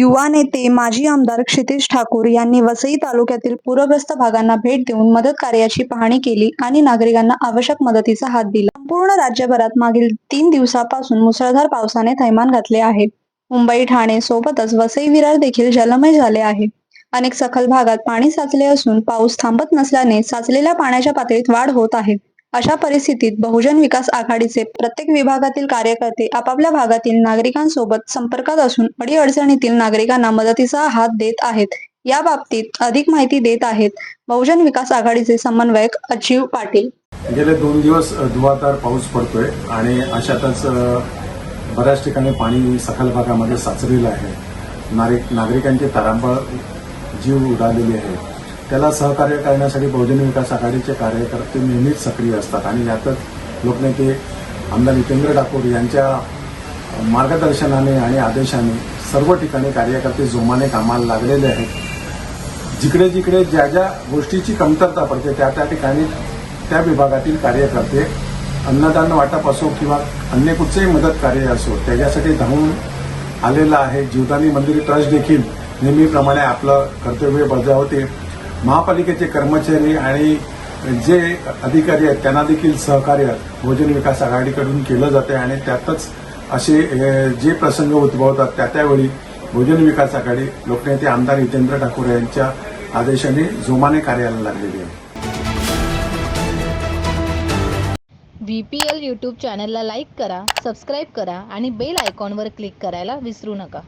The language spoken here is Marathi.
युवा नेते माजी आमदार क्षितिज ठाकूर यांनी वसई तालुक्यातील पूरग्रस्त भागांना भेट देऊन मदत कार्याची पाहणी केली आणि नागरिकांना आवश्यक मदतीचा हात दिला. संपूर्ण राज्यभरात मागील तीन दिवसापासून मुसळधार पावसाने थैमान घातले आहे. मुंबई ठाणे सोबतच वसई विरार देखील जलमय झाले आहे. अनेक सखल भागात पाणी साचले असून पाऊस थांबत नसल्याने साचलेल्या पाण्याच्या पातळीत वाढ होत आहे. अशा परिस्थितीत बहुजन विकास आघाडीचे प्रत्येक विभागातील कार्यकर्ते आपापल्या भागातील नागरिकांसोबत संपर्कात असून अडीअडचणीतील नागरिकांना मदतीचा हात देत आहेत. या बाबतीत अधिक माहिती देत आहेत बहुजन विकास आघाडीचे समन्वयक अजीव पाटील. गेले दोन दिवस अ, धुवाधार पाऊस पडतोय आणि अशातच बऱ्याच ठिकाणी पाणी सखल भागामध्ये साचलेलं आहे. नागरिक नागरिकांची तारांबळ जीव उडालेली आहे. त्याला सहकार्य करण्यासाठी बहुजन विकास आघाडीचे कार्यकर्ते नेहमीच सक्रिय असतात. आणि यातच लोकनेते आमदार जितेंद्र ठाकूर यांच्या मार्गदर्शनाने आणि आदेशाने सर्व ठिकाणी कार्यकर्ते जोमाने कामाला लागलेले आहेत. जिकडे जिकडे ज्या ज्या गोष्टीची कमतरता पडते त्या त्या ठिकाणी त्या विभागातील कार्यकर्ते अन्नदान वाटप असो किंवा अन्य कुठचंही मदत कार्य असो त्याच्यासाठी धावून आलेला आहे. जीवदानी मंदिर ट्रस्ट देखील नेहमीप्रमाणे आपलं कर्तव्य बजावते. महापालिकेचे कर्मचारी आणि जे अधिकारी आहेत त्यांना देखील सहकार्य भोजन विकास आघाडीकडून केलं जाते आणि त्यातच असे जे प्रसंग उद्भवतात त्या त्यावेळी भोजन विकास आघाडी लोकनेते आमदार हितेंद्र ठाकूर यांच्या आदेशाने जोमाने कार्याला लागलेली आहे. व्ही पी एल यूट्यूब चॅनलला लाईक करा सबस्क्राईब करा आणि बेल आयकॉनवर क्लिक करायला विसरू नका.